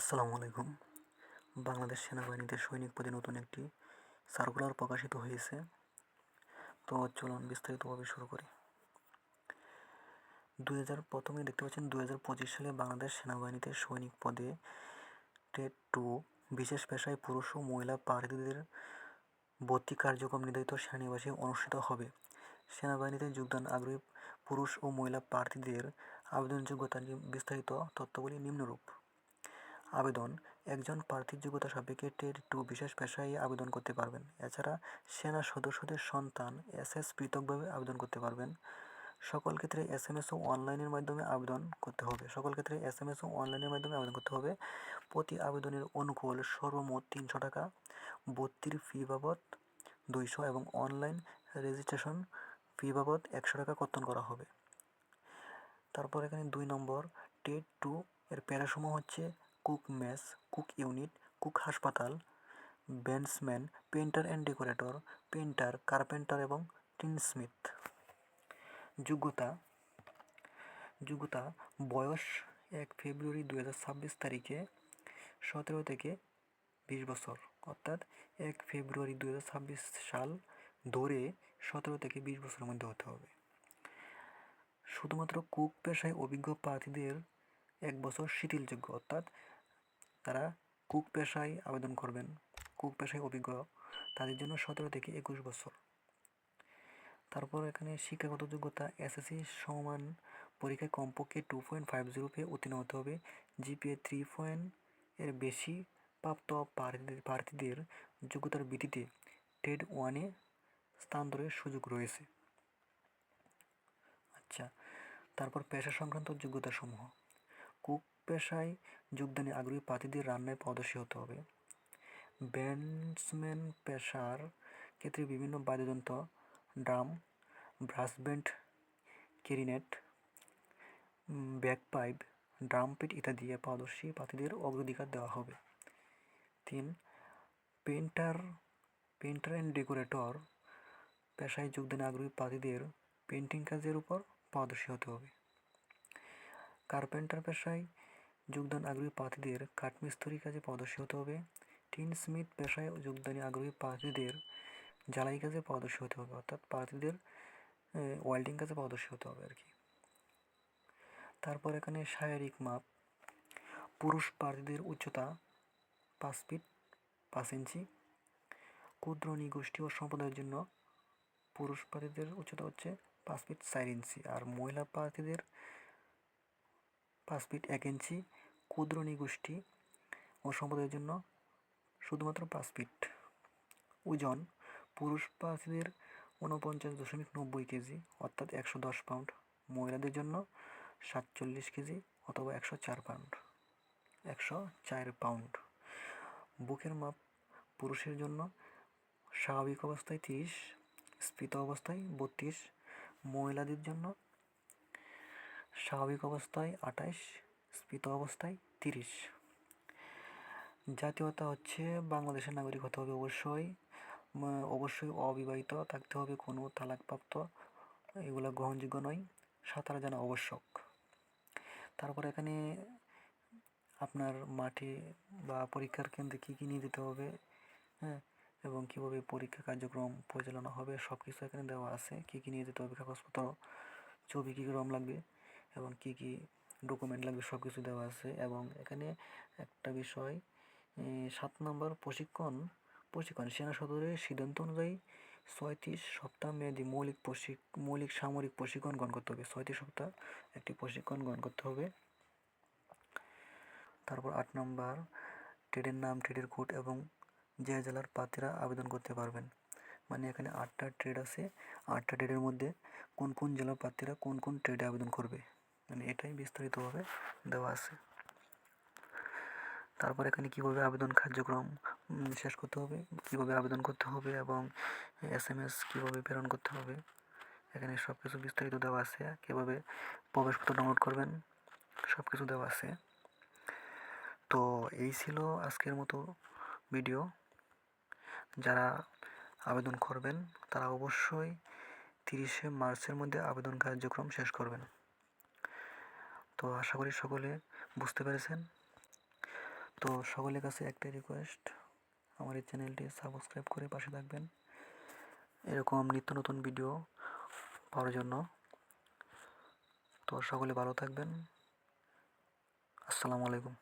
আসসালামু আলাইকুম। বাংলাদেশ সেনাবাহিনীতে সৈনিক পদে নতুন একটি সার্কুলার প্রকাশিত হয়েছে। তো চলুন বিস্তারিতভাবে শুরু করি। দুই হাজার প্রথমে দেখতে পাচ্ছেন দুই হাজার পঁচিশ সালে বাংলাদেশ সেনাবাহিনীতে সৈনিক পদে টেট টু বিশেষ পেশায় পুরুষ ও মহিলা প্রার্থীদের ভর্তি কার্যক্রম নির্ধারিত সেনানিবাসে অনুষ্ঠিত হবে। সেনাবাহিনীতে যোগদান আগ্রহী পুরুষ ও মহিলা প্রার্থীদের আবেদন যোগ্যতা নিয়ে বিস্তারিত তথ্যগুলি নিম্নরূপ। আবেদন। একজন প্রার্থীর যোগ্যতা সাপেক্ষে টেট টু বিশেষ পেশায় আবেদন করতে পারবেন। এছাড়া সেনা সদস্যদের সন্তান এসএস পৃথকভাবে আবেদন করতে পারবেন। সকল ক্ষেত্রে এস এম এস ও অনলাইনের মাধ্যমে আবেদন করতে হবে। সকল ক্ষেত্রে এস এম এস ও অনলাইনের মাধ্যমে আবেদন করতে হবে। প্রতি আবেদনের অনুকূল সর্বমোট তিনশো টাকা। ভর্তির ফি বাবদ দুইশো এবং অনলাইন রেজিস্ট্রেশন ফি বাবদ একশো টাকা কর্তন করা হবে। তারপর এখানে দুই নম্বর, টেট টু এর প্যারাসমূহ হচ্ছে cook mess, cook unit, cook হাসপাতাল, bandsman painter and decorator painter carpenter এবং টিনস্মিথ যোগ্যতা যোগ্যতা, বয়স এক ফেব্রুয়ারি দু হাজার ছাব্বিশ তারিখে সতেরো থেকে বিশ বছর, অর্থাৎ এক ফেব্রুয়ারি দু হাজার ছাব্বিশ সাল ধরে সতেরো থেকে বিশ বছরের মধ্যে হতে হবে। শুধুমাত্র কুক পেশায় অভিজ্ঞ প্রার্থীদের এক বছর শিথিলযোগ্য, অর্থাৎ তারা কুক পেশায় আবেদন করবেন কুক পেশায় অভিজ্ঞ। তাদের জন্য সতেরো থেকে একুশ বছর। তারপর এখানে শিক্ষাগত যোগ্যতা, এসএসসি সমান পরীক্ষায় কমপক্ষে টু পয়েন্ট ফাইভ জিরো পেয়ে উত্তীর্ণ হতে হবে। জিপিএ থ্রি পয়েন্ট এর বেশি প্রাপ্ত প্রার্থীদের যোগ্যতার ভিত্তিতে টেড ওয়ানে স্থানান্তরের সুযোগ রয়েছে। আচ্ছা তারপর পেশা সংক্রান্ত যোগ্যতা সমূহ কুক পেশায় যোগদানে আগ্রহী প্রার্থীদের রান্নায় পারদর্শী হতে হবে। ব্যান্ডসম্যান পেশার ক্ষেত্রে বিভিন্ন বাদ্যযন্ত্র, drum brass band clarinet, bagpipe drum pit ইত্যাদি পারদর্শী প্রার্থীদের অগ্রাধিকার দেওয়া হবে। তিন পেন্টার পেন্টার অ্যান্ড ডেকোরেটর পেশায় যোগদানে আগ্রহী প্রার্থীদের পেন্টিং কাজের উপর পারদর্শী হতে হবে। কার্পেন্টার পেশায় যোগদান আগ্রহী প্রার্থীদের কাঠমিস্ত্রি কাজে পারদর্শী হতে হবে। টিন স্মিথ পেশায় যোগদানে আগ্রহী প্রার্থীদের জ্বালাই কাজে পারদর্শী হতে হবে, অর্থাৎ প্রার্থীদের ওয়েল্ডিং কাজে পারদর্শী হতে হবে আর কি। তারপর এখানে শারীরিক মাপ। পুরুষ প্রার্থীদের উচ্চতা পাঁচ ফিট পাঁচ ইঞ্চি। ক্ষুদ্র নিগোষ্ঠী ও সম্প্রদায়ের জন্য পুরুষ প্রার্থীদের উচ্চতা হচ্ছে পাঁচ ফিট চার ইঞ্চি আর মহিলা প্রার্থীদের পাঁচ ফিট এক ইঞ্চি, ক্ষুদ্র গোষ্ঠী ও সম্প্রদায়ের জন্য শুধুমাত্র পাঁচ ফিট। ওজন, পুরুষ প্রার্থীদের ঊনপঞ্চাশ দশমিক নব্বই কেজি, অর্থাৎ একশো দশ পাউন্ড। মহিলাদের জন্য সাতচল্লিশ কেজি অথবা একশো চার পাউন্ড, একশো চার পাউন্ড। বুকের মাপ, পুরুষের জন্য স্বাভাবিক অবস্থায় তিরিশ, স্ফীত অবস্থায় বত্রিশ, মহিলাদের জন্য স্বাভাবিক অবস্থায় আঠাইশ স্ফীত অবস্থায় তিরিশ। জাতীয়তা হচ্ছে বাংলাদেশের নাগরিক হতে হবে অবশ্যই। অবশ্যই অবিবাহিত থাকতে হবে, কোনো তালাকপ্রাপ্ত। এগুলো গ্রহণযোগ্য নয়, সাঁতার জানা আবশ্যক। তারপর এখানে আপনার মাঠে বা পরীক্ষার কেন্দ্রে কী কী নিয়ে যেতে হবে হ্যাঁ এবং কীভাবে পরীক্ষা কার্যক্রম পরিচালনা হবে সব কিছু এখানে দেওয়া আছে। কী কী নিয়ে যেতে হবে, কাগজপত্র, ছবি, কী কী রম লাগবে এবং কী কী ডকুমেন্ট লাগবে সব কিছু দেওয়া আছে এবং এখানে একটা বিষয় সাত নম্বর প্রশিক্ষণ প্রশিক্ষণ সেনা সদরের সিদ্ধান্ত অনুযায়ী ছয়ত্রিশ সপ্তাহ মেয়াদী মৌলিক প্রশিক, মৌলিক সামরিক প্রশিক্ষণ গ্রহণ করতে হবে। ছয়ত্রিশ সপ্তাহ একটি প্রশিক্ষণ গ্রহণ করতে হবে। তারপর আট নম্বর, ট্রেডের নাম, ট্রেডের কোড এবং যে জেলার প্রার্থীরা আবেদন করতে পারবেন। মানে এখানে আটটা ট্রেড আছে। আটটা ট্রেডের মধ্যে কোন কোন জেলার প্রার্থীরা কোন কোন ট্রেডে আবেদন করবে? মানে এটাই বিস্তারিতভাবে দেওয়া আছে। তারপর এখানে কীভাবে আবেদন কার্যক্রম শেষ করতে হবে, কীভাবে আবেদন করতে হবে এবং এস এম এস কীভাবে প্রেরণ করতে হবে, এখানে সব কিছু বিস্তারিত দেওয়া আছে। কীভাবে প্রবেশপত্র ডাউনলোড করবেন সব কিছু দেওয়া আছে। তো এই ছিল আজকের মতো ভিডিও যারা আবেদন করবেন, তারা অবশ্যই তিরিশে মার্চের মধ্যে আবেদন কার্যক্রম শেষ করবেন। তো আশা করি সকলে বুঝতে পেরেছেন। তো সকলের কাছে একটাই রিকোয়েস্ট আমার এই চ্যানেলটি সাবস্ক্রাইব করে পাশে থাকবেন। এরকম নিত্য নতুন ভিডিও পাওয়ার জন্য। তো সকলে ভালো থাকবেন। আসসালামু আলাইকুম।